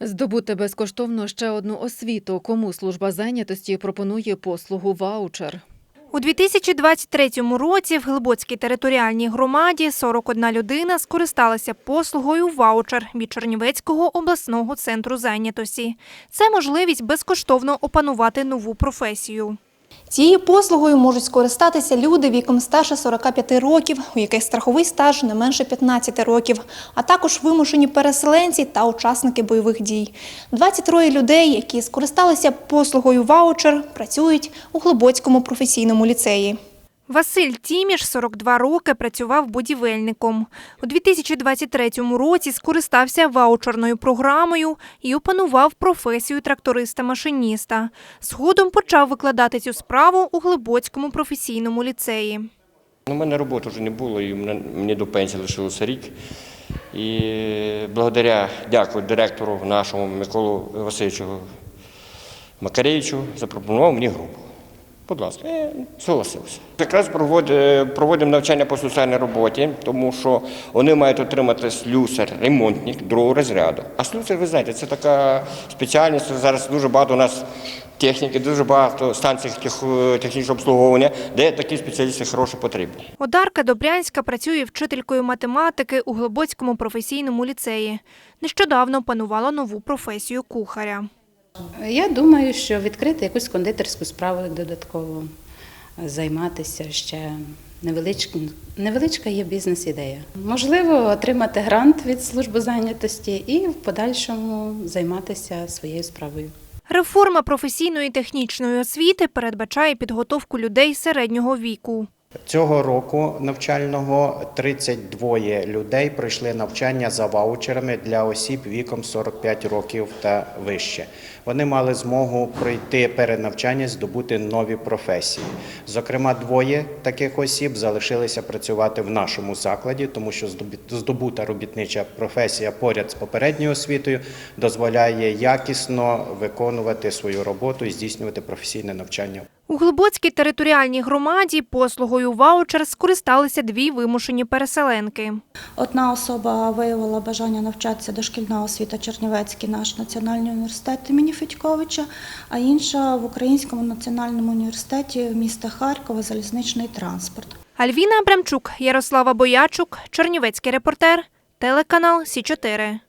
Здобути безкоштовно ще одну освіту. Кому служба зайнятості пропонує послугу ваучер. У 2023 році в Глибоцькій територіальній громаді 41 людина скористалася послугою ваучер від Чернівецького обласного центру зайнятості. Це можливість безкоштовно опанувати нову професію. Цією послугою можуть скористатися люди віком старше 45 років, у яких страховий стаж не менше 15 років, а також вимушені переселенці та учасники бойових дій. 23 людей, які скористалися послугою ваучер, працюють у Глибоцькому професійному ліцеї. Василь Тіміш 42 роки працював будівельником. У 2023 році скористався ваучерною програмою і опанував професію тракториста-машиніста. Згодом почав викладати цю справу у Глибоцькому професійному ліцеї. У мене роботи вже не було, і мені до пенсії лишилося рік. І благодаря, дякую директору нашому Миколу Васильовичу Макаревичу, запропонував мені групу. Будь ласка, я согласився. Якраз е, проводимо навчання по соціальній роботі, тому що вони мають отримати слюсар, ремонтник другого розряду. А слюсар, ви знаєте, це така спеціальність. Зараз дуже багато у нас техніки, дуже багато станцій тех- технічного обслуговування, де такі спеціалісти хороші потрібні. Одарка Добрянська працює вчителькою математики у Глибоцькому професійному ліцеї. Нещодавно опанувала нову професію кухаря. Я думаю, що відкрити якусь кондитерську справу додатково, займатися ще невеличка, невеличка є бізнес-ідея. Можливо, отримати грант від служби зайнятості і в подальшому займатися своєю справою. Реформа професійної технічної освіти передбачає підготовку людей середнього віку. Цього року навчального 32 людей пройшли навчання за ваучерами для осіб віком 45 років та вище. Вони мали змогу пройти перенавчання, здобути нові професії. Зокрема, двоє таких осіб залишилися працювати в нашому закладі, тому що здобута робітнича професія поряд з попередньою освітою дозволяє якісно виконувати свою роботу і здійснювати професійне навчання. У Глибоцькій територіальній громаді послугою ваучер скористалися дві вимушені переселенки. Одна особа виявила бажання навчатися дошкільна освіта Чернівецький наш національний університет імені Федьковича, а інша в Українському національному університеті міста Харкова залізничний транспорт. Альвіна Абрамчук, Ярослава Боячук, Чернівецький репортер, телеканал Сі 4